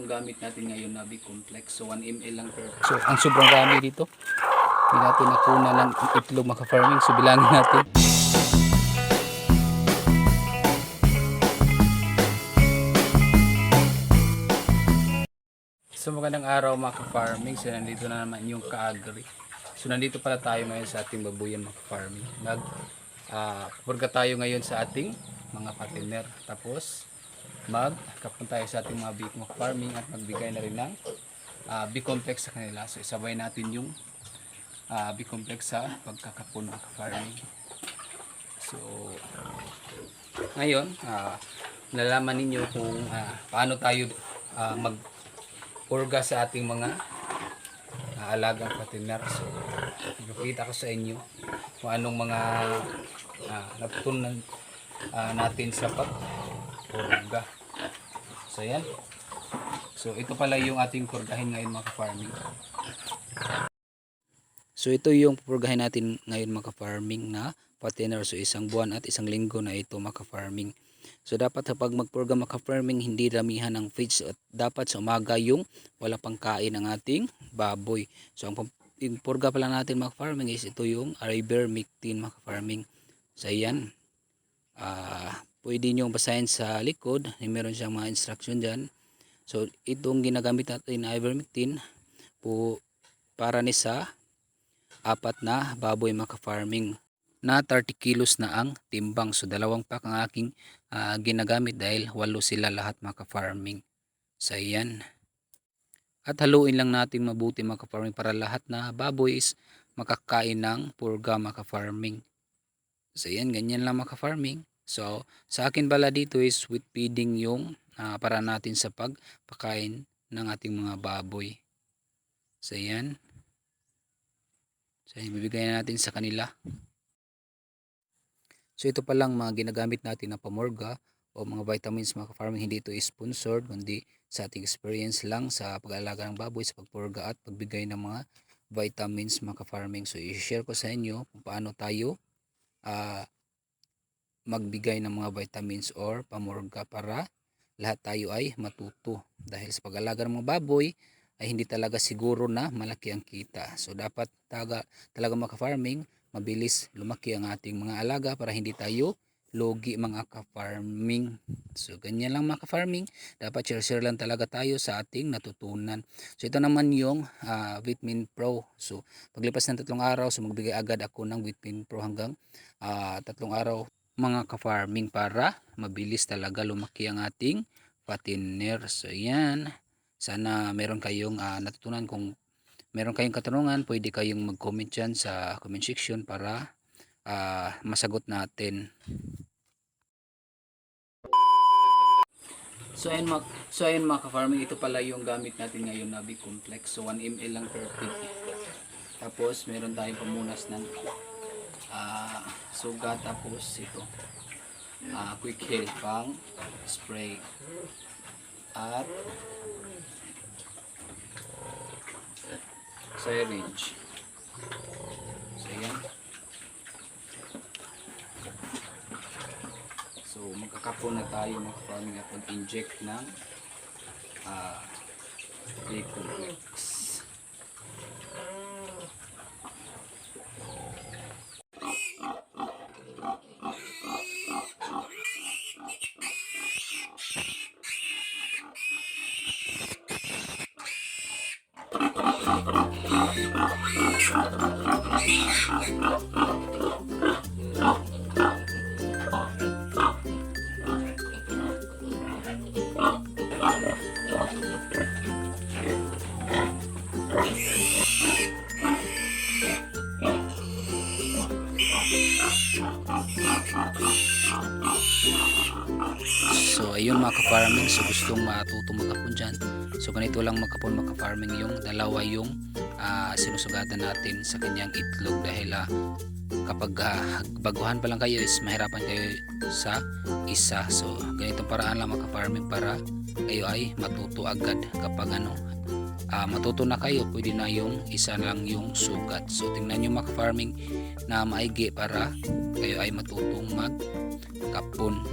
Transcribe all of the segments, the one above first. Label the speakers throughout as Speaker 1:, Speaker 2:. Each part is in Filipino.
Speaker 1: yung gamit natin ngayon na big complex. So 1 ml lang per. So ang sobrang dami dito. Hindi natin nakuna ng itlog maka-farming. So bilangin natin. So magandang araw mga ka-farming. So nandito na naman yung ka-agri. So nandito pala tayo ngayon sa ating babuyan mga ka-farming. Nag ah, purga tayo ngayon sa ating mga patiner. Tapos mag kapon tayo sa ating mga big mga farming at magbigay na rin ng ah, big complex sa kanila. So isabay natin yung uh, big complex sa pagkakapon mga farming. So ngayon, ah, nalalaman ninyo kung ah, paano tayo ah, mag purga sa ating mga ah, alagang patiner. So, ipapakita ko sa inyo kung anong mga ah, natutunan ah, natin sa pagpurga. So, yan. So, ito pala yung ating purgahin ngayon mga farming. So, ito yung purgahin natin ngayon mga farming na patiner. So, isang buwan at isang linggo na ito mga farming. So dapat kapag magpurga maka-farming hindi damihan ng feeds at dapat sa umaga yung wala pang kain ng ating baboy. So ang, yung purga pala natin maka-farming is ito yung ivermectin maka-farming. So ayan. Ah, pwede nyo basahin sa likod, meron siyang mga instruction diyan. So itong ginagamit natin na ivermectin po para ni sa apat na baboy maka-farming na 30 kilos na ang timbang. So dalawang pack ang aking ah, ginagamit dahil walo sila lahat mga farming Sa iyan. At haluin lang natin mabuti mga farming para lahat na baboy is makakain ng purga mga farming So iyan, ganyan lang mga farming So sa akin bala dito is with feeding yung ah, para natin sa pagpakain ng ating mga baboy. So iyan. So ibibigay natin sa kanila. So ito pa lang mga ginagamit natin na pamorga o mga vitamins mga farming hindi ito sponsored kundi sa ating experience lang sa pag-aalaga ng baboy sa pagpurga at pagbigay ng mga vitamins mga farming So i-share ko sa inyo kung paano tayo ah, magbigay ng mga vitamins or pamorga para lahat tayo ay matuto. Dahil sa pag-aalaga ng mga baboy ay hindi talaga siguro na malaki ang kita. So dapat talaga, talaga mga farming mabilis lumaki ang ating mga alaga para hindi tayo logi mga ka-farming. So ganyan lang mga ka-farming. Dapat share-share lang talaga tayo sa ating natutunan. So ito naman yung ah, Vitamin Pro. So paglipas ng tatlong araw, so magbigay agad ako ng Vitamin Pro hanggang ah, tatlong araw mga ka-farming para mabilis talaga lumaki ang ating patiner. So yan. Sana meron kayong ah, natutunan kung meron kayong katanungan, pwede kayong mag-comment dyan sa comment section para ah, masagot natin. So ayun mga, so ayun mga ka-farming, ito pala yung gamit natin ngayon na big complex. So 1 ml lang per feed. Tapos meron tayong pamunas ng ah, suga tapos ito. ah, quick heal pang spray. At syringe. So, yan. So, magkakapon na tayo mga farming at mag-inject ng ah liquid So ayun mga ka-farming, so gustong matuto magkapon dyan. So ganito lang magkapon magka-farming yung dalawa yung ah, sinusugatan natin sa kanyang itlog dahil ah, kapag ah, baguhan pa lang kayo is mahirapan kayo sa isa. So ganitong paraan lang magka-farming para kayo ay matuto agad kapag ano ah, matuto na kayo, pwede na yung isa lang yung sugat. So tingnan nyo mga farming na maigi para kayo ay matutong magkapon.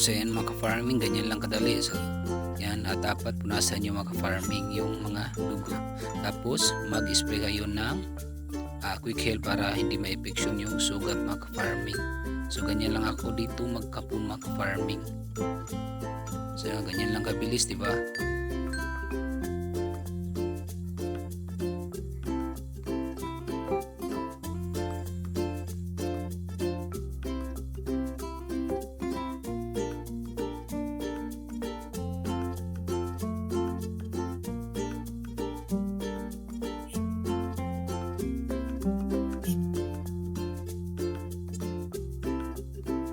Speaker 1: So yan mga ka-farming, ganyan lang kadali. So, yan at dapat punasan nyo mga ka-farming yung mga dugo. Tapos mag-spray kayo ng ah, quick heal para hindi ma-infection yung sugat mga ka-farming. So ganyan lang ako dito magkapon mga ka-farming. So yan, ganyan lang kabilis, di ba?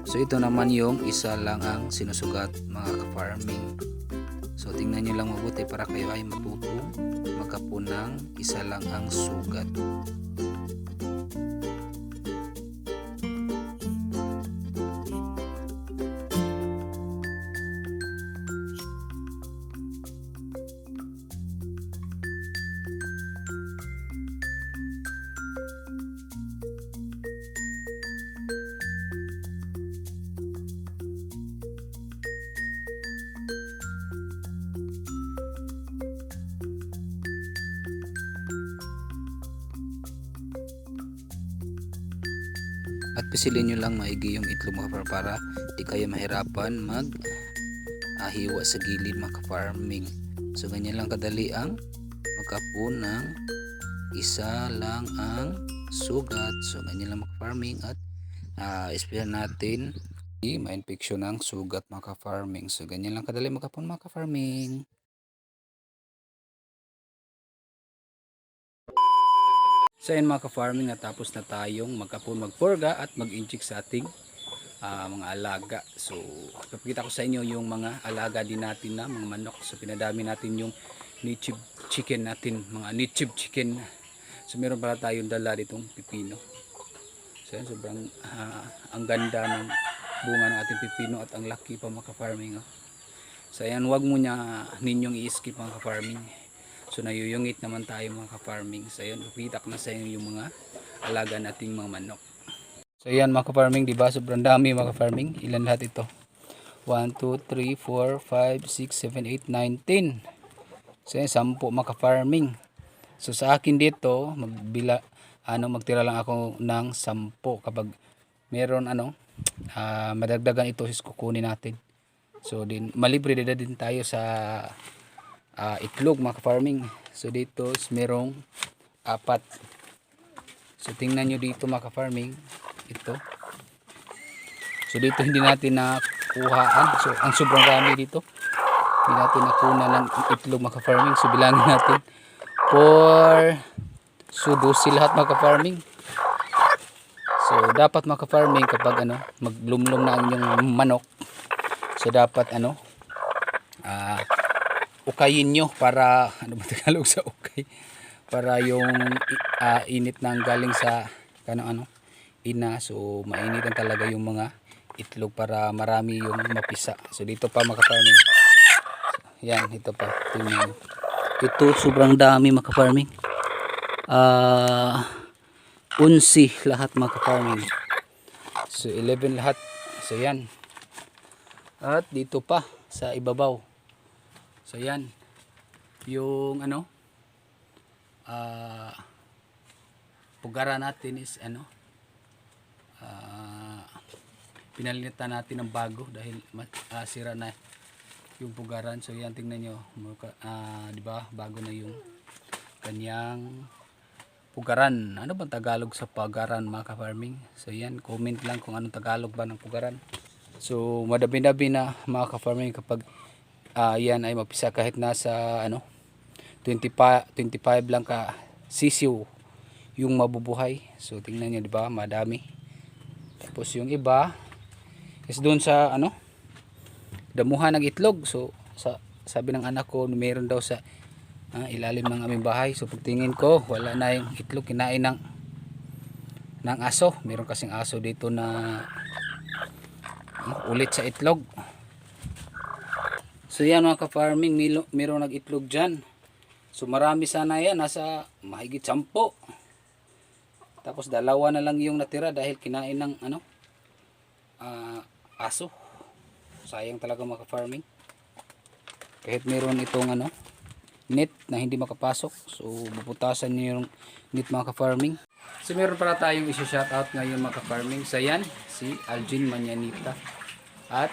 Speaker 1: So ito naman yung isa lang ang sinusugat mga ka-farming. So tingnan nyo lang mabuti para kayo ay matuto magkapon ng isa lang ang sugat. At pisilin nyo lang maigi yung itlog mga farm para di kayo mahirapan mag ahiwa sa gilid mga farming. So ganyan lang kadali ang magkapon ng isa lang ang sugat. So ganyan lang mga farming at uh, ispesyal natin di ma-infection ng sugat mga farming. So ganyan lang kadali magkapon mga farming. So yun mga ka-farming natapos na tayong magkapon magporga at mag-inject sa ating ah, mga alaga. So papakita ko sa inyo yung mga alaga din natin na mga manok. So pinadami natin yung native chicken natin, mga native chicken. So meron pala tayong dala ditong pipino. So yan, sobrang ah, ang ganda ng bunga ng ating pipino at ang laki pa mga ka-farming. Oh. So ayan, wag mo niya ninyong i-skip mga ka-farming. So nayuyungit naman tayo mga ka-farming. So yun, upita ko na sa yung mga alaga nating mga manok. So yan mga ka-farming, di ba? Sobrang dami mga ka-farming. Ilan lahat ito? 1, 2, 3, 4, 5, 6, 7, 8, 9, 10. So yan, 10 mga ka-farming. So sa akin dito, magbila, ano, magtira lang ako ng 10 kapag meron ano, ah, madagdagan ito is kukunin natin. So din malibre din tayo sa ah, itlog mga farming so dito merong apat. So tingnan nyo dito mga farming ito. So dito hindi natin nakuhaan. So ang sobrang dami dito. Hindi natin nakuna ng itlog mga farming so bilangin natin. 4 so 12 lahat mga farming so dapat mga farming kapag ano maglumlum na ang inyong manok. So dapat ano ah ukayin nyo para ano ba Tagalog sa ukay? Para yung ah, init nang galing sa kano ano ina. So mainitan talaga yung mga itlog para marami yung mapisa. So dito pa mga farming yan ito pa. Tingnan ito sobrang dami mga farming ah 11 lahat mga farming so 11 lahat. So yan. At dito pa sa ibabaw So yan. Yung ano ah pugara natin is ano ah pinalitan natin ng bago dahil ah, sira na yung pugaran. So yan tingnan nyo ah, di ba bago na yung kanyang pugaran. Ano bang Tagalog sa pugaran mga ka-farming? So yan comment lang kung anong Tagalog ba ng pugaran. So madabi-dabi na mga ka-farming kapag ah, yan ay mapisa kahit nasa ano 25 25 lang ka sisiw yung mabubuhay. So tingnan niyo di ba? Madami. Tapos yung iba is doon sa ano damuhan ng itlog. So sa sabi ng anak ko meron daw sa ah, ilalim ng aming bahay. So pagtingin ko wala na yung itlog. Kinain ng ng aso. Meron kasing aso dito na ano, ulit sa itlog So yan mga ka-farming, meron nag-itlog dyan. So marami sana yan, nasa mahigit sampo. Tapos dalawa na lang yung natira dahil kinain ng ano, ah, aso. sayang talaga maka-farming. Kahit meron itong ano, net na hindi makapasok. So, bubutasan niyo yung net mga ka-farming. So, meron pala tayong isi-shoutout ngayon mga ka-farming. Sa yan, si Algin Manyanita. At,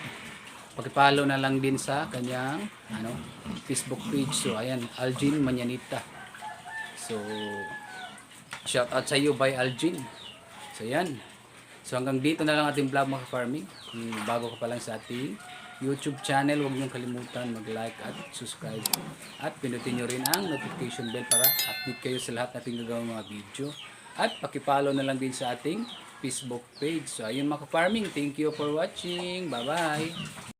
Speaker 1: pakipalo na lang din sa kanyang ano, Facebook page. So, ayan, Algin Manyanita. So, shoutout sa iyo by Algin. So, yan. So, hanggang dito na lang ating vlog mga ka-farming. Kung bago ka pa lang sa ating YouTube channel, huwag niyong kalimutan mag-like at subscribe. At pinutin niyo rin ang notification bell para update kayo sa lahat nating gagawang mga video. At pakipollow na lang din sa ating Facebook page. So ayun mga ka-farming, thank you for watching. Bye-bye!